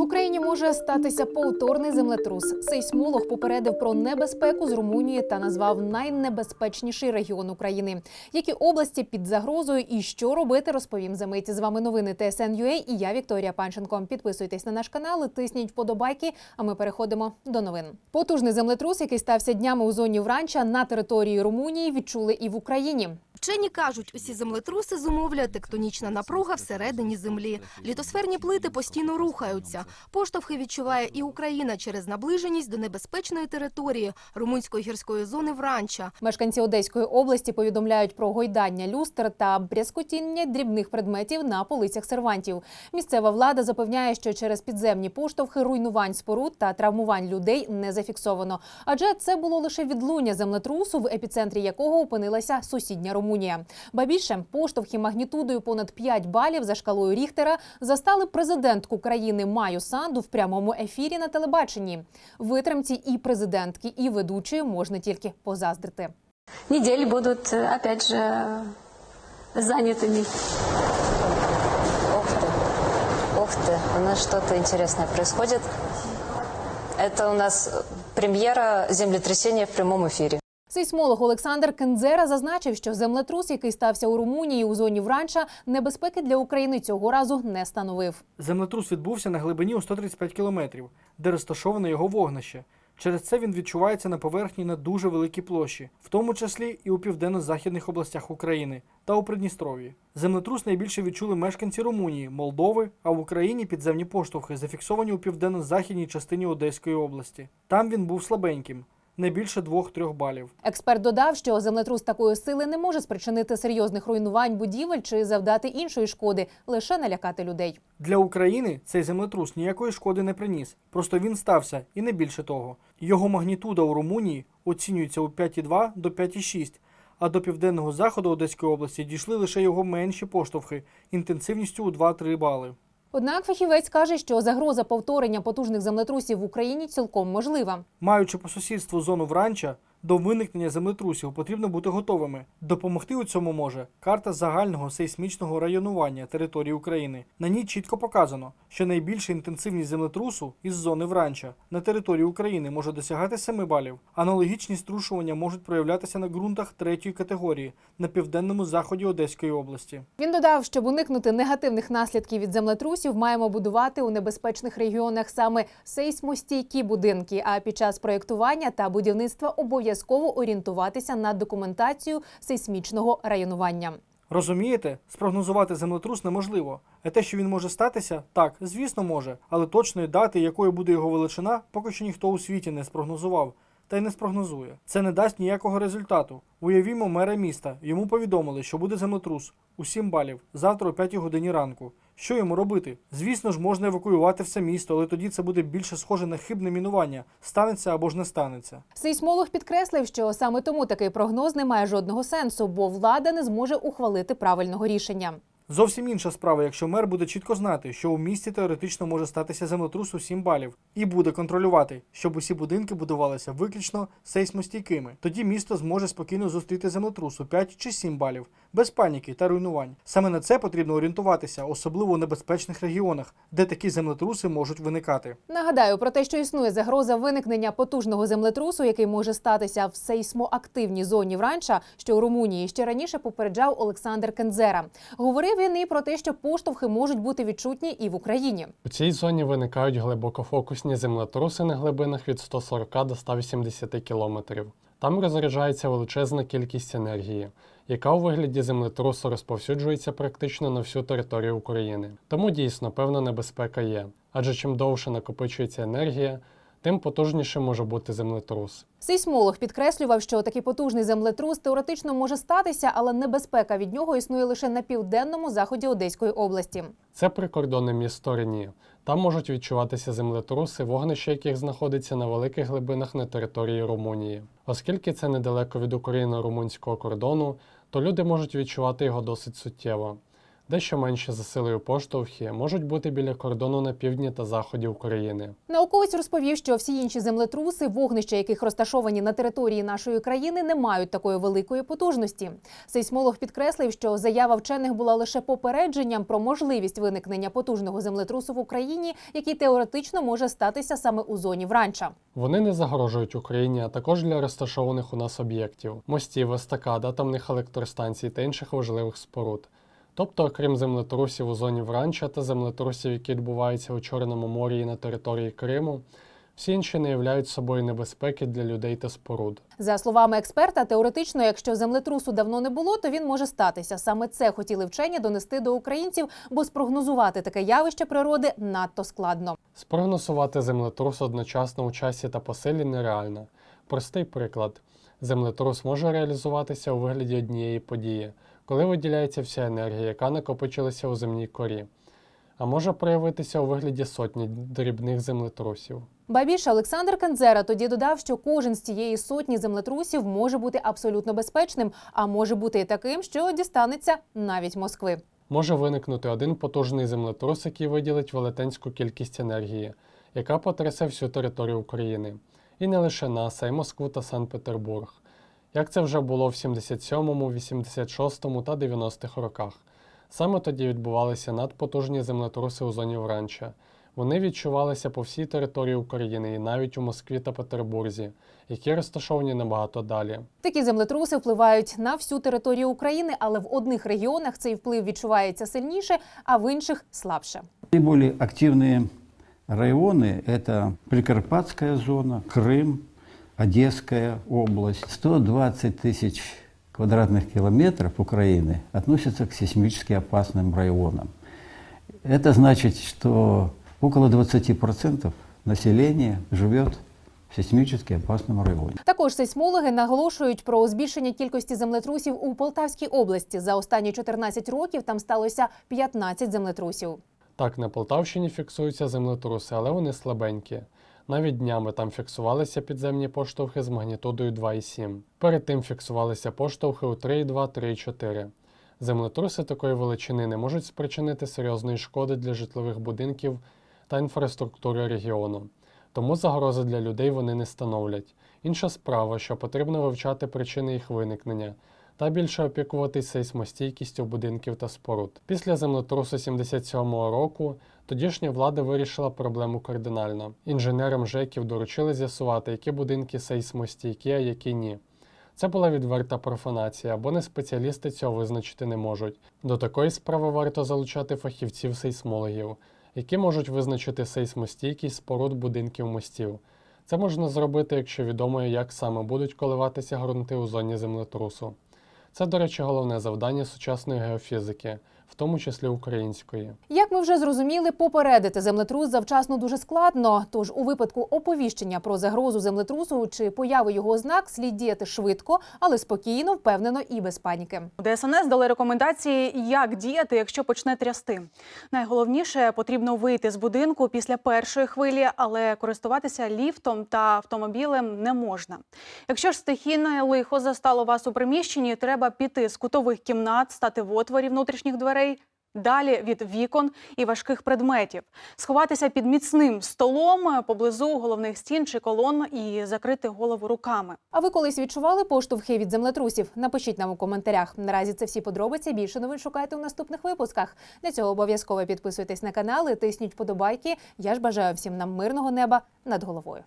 В Україні може статися повторний землетрус. Сейсмолог попередив про небезпеку з Румунії та назвав найнебезпечніший регіон України. Які області під загрозою і що робити, розповім за мить. З вами новини ТСН.UA і я Вікторія Панченко. Підписуйтесь на наш канал, тисніть вподобайки. А ми переходимо до новин. Потужний землетрус, який стався днями у зоні Вранча на території Румунії, відчули і в Україні. Вчені кажуть, усі землетруси зумовлює тектонічна напруга всередині землі. Літосферні плити постійно рухаються. Поштовхи відчуває і Україна через наближеність до небезпечної території румунської гірської зони Вранча. Мешканці Одеської області повідомляють про гойдання люстр та брязкотіння дрібних предметів на полицях сервантів. Місцева влада запевняє, що через підземні поштовхи руйнувань споруд та травмувань людей не зафіксовано. Адже це було лише відлуння землетрусу, в епіцентрі якого опинилася сусідня Румунія. Ба більше поштовхи магнітудою понад 5 балів за шкалою Ріхтера застали президентку країни Маю Санду в прямому ефірі на телебаченні. Витримці і президентки, і ведучої можна тільки позаздрити. недели будут, э, опять же, занятыми. Ух ты, ух ты, у нас что-то интересное происходит. Это у нас э, премьера землетрясения в прямом эфире. Сейсмолог Олександр Кензера зазначив, що землетрус, який стався у Румунії у зоні Вранча, небезпеки для України цього разу не становив. Землетрус відбувся на глибині у 135 кілометрів, де розташоване його вогнище. Через це він відчувається на поверхні на дуже великій площі, в тому числі і у південно-західних областях України та у Придністров'ї. Землетрус найбільше відчули мешканці Румунії, Молдови, а в Україні підземні поштовхи зафіксовані у південно-західній частині Одеської області. Там він був слабеньким, не більше 2-3 балів. Експерт додав, що землетрус такої сили не може спричинити серйозних руйнувань будівель чи завдати іншої шкоди, лише налякати людей. Для України цей землетрус ніякої шкоди не приніс. Просто він стався, і не більше того. Його магнітуда у Румунії оцінюється у 5,2 до 5,6, а до південного заходу Одеської області дійшли лише його менші поштовхи інтенсивністю у 2-3 бали. Однак фахівець каже, що загроза повторення потужних землетрусів в Україні цілком можлива. Маючи по сусідству зону вранча, до виникнення землетрусів потрібно бути готовими. Допомогти у цьому може карта загального сейсмічного районування території України. На ній чітко показано, що найбільша інтенсивність землетрусу із зони вранча на території України може досягати 7 балів. Аналогічні струшування можуть проявлятися на ґрунтах третьої категорії на південному заході Одеської області. Він додав, щоб уникнути негативних наслідків від землетрусів, маємо будувати у небезпечних регіонах саме сейсмостійкі будинки. А під час проєктування та будівництва обов'язково орієнтуватися на документацію сейсмічного районування. Розумієте, спрогнозувати землетрус неможливо. А те, що він може статися, так, звісно, може, але точної дати, якою буде його величина, поки що ніхто у світі не спрогнозував. Та й не спрогнозує. Це не дасть ніякого результату. Уявімо мера міста. Йому повідомили, що буде землетрус у 7 балів завтра о 5 годині ранку. Що йому робити? Звісно ж, можна евакуювати все місто, але тоді це буде більше схоже на хибне мінування. Станеться або ж не станеться. Сейсмолог підкреслив, що саме тому такий прогноз не має жодного сенсу, бо влада не зможе ухвалити правильного рішення. Зовсім інша справа, якщо мер буде чітко знати, що у місті теоретично може статися землетрус у 7 балів, і буде контролювати, щоб усі будинки будувалися виключно сейсмостійкими. Тоді місто зможе спокійно зустріти землетрус у 5 чи 7 балів, без паніки та руйнувань. Саме на це потрібно орієнтуватися, особливо у небезпечних регіонах, де такі землетруси можуть виникати. Нагадаю про те, що існує загроза виникнення потужного землетрусу, який може статися в сейсмоактивній зоні Вранча, що у Румунії ще раніше попереджав Олександр Кензера. Говорив він і про те, що поштовхи можуть бути відчутні і в Україні. У цій зоні виникають глибокофокусні землетруси на глибинах від 140 до 180 кілометрів. Там розряджається величезна кількість енергії, яка у вигляді землетрусу розповсюджується практично на всю територію України. Тому дійсно певна небезпека є. Адже чим довше накопичується енергія, тим потужніше може бути землетрус. Сейсмолог підкреслював, що такий потужний землетрус теоретично може статися, але небезпека від нього існує лише на південному заході Одеської області. Це прикордонне місто Рені. Там можуть відчуватися землетруси, вогнище яких знаходиться на великих глибинах на території Румунії. Оскільки це недалеко від україно-румунського кордону, то люди можуть відчувати його досить суттєво. Дещо менші за силою поштовхи можуть бути біля кордону на півдні та заході України. Науковець розповів, що всі інші землетруси, вогнища яких розташовані на території нашої країни, не мають такої великої потужності. Сейсмолог підкреслив, що заява вчених була лише попередженням про можливість виникнення потужного землетрусу в Україні, який теоретично може статися саме у зоні Вранча. Вони не загрожують Україні, а також для розташованих у нас об'єктів мостів, естакад, атомних електростанцій та інших важливих споруд. Тобто, окрім землетрусів у зоні Вранча та землетрусів, які відбуваються у Чорному морі і на території Криму, всі інші не являють собою небезпеки для людей та споруд. За словами експерта, теоретично, якщо землетрусу давно не було, то він може статися. Саме це хотіли вчені донести до українців, бо спрогнозувати таке явище природи надто складно. Спрогнозувати землетрус одночасно у часі та по силі нереально. Простий приклад: землетрус може реалізуватися у вигляді однієї події, коли виділяється вся енергія, яка накопичилася у земній корі, а може проявитися у вигляді сотні дрібних землетрусів. Ба більше Олександр Канзера тоді додав, що кожен з цієї сотні землетрусів може бути абсолютно безпечним, а може бути і таким, що дістанеться навіть Москви. Може виникнути один потужний землетрус, який виділить велетенську кількість енергії, яка потрясе всю територію України. І не лише нас, а й Москву та Санкт-Петербург Як це вже було в 77-му, 86-му та 90-х роках. Саме тоді відбувалися надпотужні землетруси у зоні Вранча. Вони відчувалися по всій території України і навіть у Москві та Петербурзі, які розташовані набагато далі. Такі землетруси впливають на всю територію України, але в одних регіонах цей вплив відчувається сильніше, а в інших слабше. Наиболее активные районы – это Прикарпатская зона, Крым, Одесская область. 120 тысяч квадратных километров Украины относятся к сейсмически опасным районам. Это значит, что около 20% населения живет в сейсмически опасном районе. Також сейсмологи наголошують про збільшення кількості землетрусів у Полтавській області. За останні 14 років там сталося 15 землетрусів. Так, на Полтавщині фіксуються землетруси, але вони слабенькі. Навіть днями там фіксувалися підземні поштовхи з магнітудою 2,7. Перед тим фіксувалися поштовхи у 3,2, 3,4. Землетруси такої величини не можуть спричинити серйозної шкоди для житлових будинків та інфраструктури регіону. Тому загрози для людей вони не становлять. Інша справа, що потрібно вивчати причини їх виникнення та більше опікуватись сейсмостійкістю будинків та споруд. Після землетрусу 77-го року тодішня влада вирішила проблему кардинально. Інженерам ЖЕКів доручили з'ясувати, які будинки сейсмостійкі, а які ні. Це була відверта профанація, бо не спеціалісти цього визначити не можуть. До такої справи варто залучати фахівців-сейсмологів, які можуть визначити сейсмостійкість споруд будинків мостів. Це можна зробити, якщо відомо, як саме будуть коливатися ґрунти у зоні землетрусу. Це, до речі, головне завдання сучасної геофізики, в тому числі української. Як ми вже зрозуміли, попередити землетрус завчасно дуже складно. Тож у випадку оповіщення про загрозу землетрусу чи появи його ознак слід діяти швидко, але спокійно, впевнено і без паніки. ДСНС дали рекомендації, як діяти, якщо почне трясти. Найголовніше потрібно вийти з будинку після першої хвилі, але користуватися ліфтом та автомобілем не можна. Якщо ж стихійне лихо застало вас у приміщенні, треба піти з кутових кімнат, стати в отворі внутрішніх дверей. Далі від вікон і важких предметів, сховатися під міцним столом поблизу головних стін чи колон і закрити голову руками. А ви колись відчували поштовхи від землетрусів? Напишіть нам у коментарях. Наразі це всі подробиці. Більше новин шукайте у наступних випусках. Для цього обов'язково підписуйтесь на канал і тисніть подобайки. Я ж бажаю всім нам мирного неба над головою.